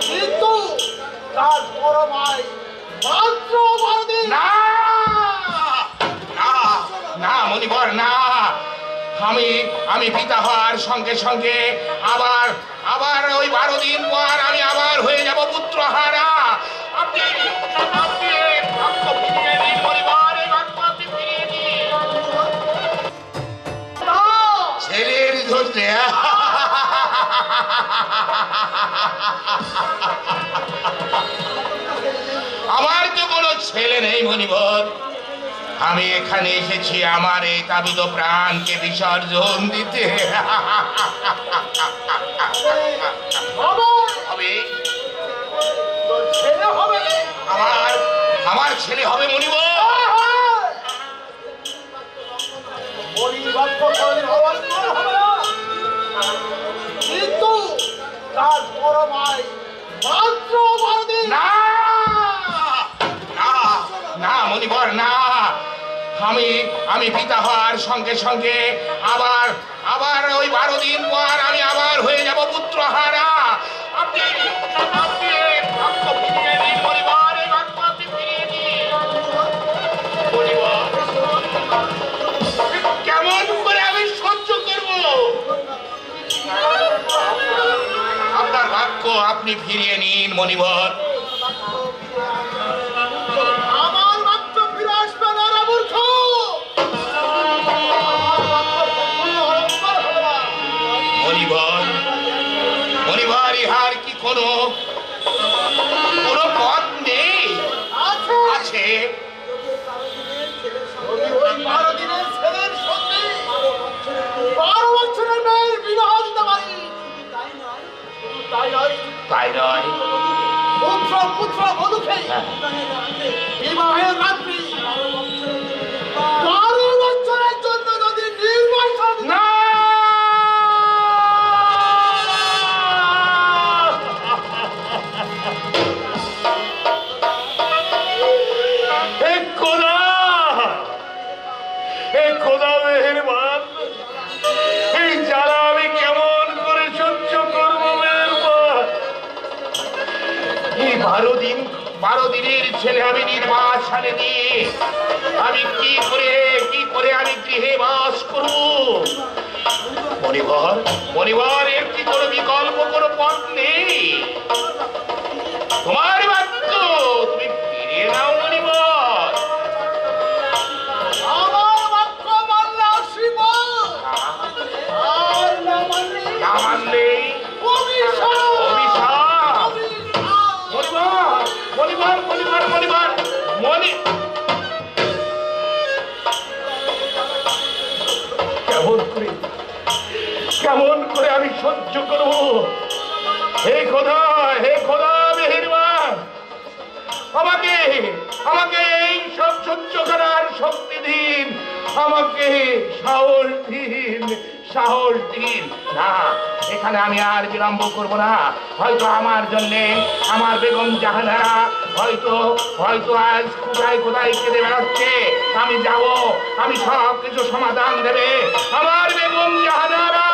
কিন্তু তার বড় মাত্র বারো না! না! না মনিবর না! আমি আমি পিতা হওয়ার সঙ্গে সঙ্গে আবার আবার ওই বারো দিন পর ছেলে আমি এখানে এসেছি আমার এই তাবিদ প্রাণকে বিসর্জন দিতে। আমার আমার ছেলে হবে না। কিন্তু তার বড় মনিবর না। আমি আমি পিতা হওয়ার সঙ্গে সঙ্গে আবার আবার ওই বারো দিন পর আমি আবার হয়ে যাব পুত্র হারা আপনি কেমন করে আমি সহ্য করব? আপনার ভাগ্য আপনি ফিরিয়ে নিন মনিবর কোনো কোনো পথ নেই। আছে। তাই নয়। পুত্র পুত্র বধূকে হ্যাঁ। বিবাহের রাত্রি বারো দিন, বারো দিনের ছেলে আমি নির্বাসনে দিয়ে আমি কি করে কি করে আমি গৃহে বাস করব? পরিবার পরিবার কেমন করে কেমন করে আমি সহ্য করব? হে খোদা হে খোদা মেহেরবান। আমাকে আমাকে এই সব সহ্য করার শক্তি দিন। আমাকে সাহস দিন সাহস দিন। না, এখানে আমি আর বিলম্ব করব না। হয়তো আমার জন্যে আমার বেগম জাহানারা হয়তো হয়তো আজ কোথায় কোথায় কেঁদে বেড়াচ্ছে? আমি যাব, আমি সব কিছু সমাধান দেবে। আমার বেগম জাহানারা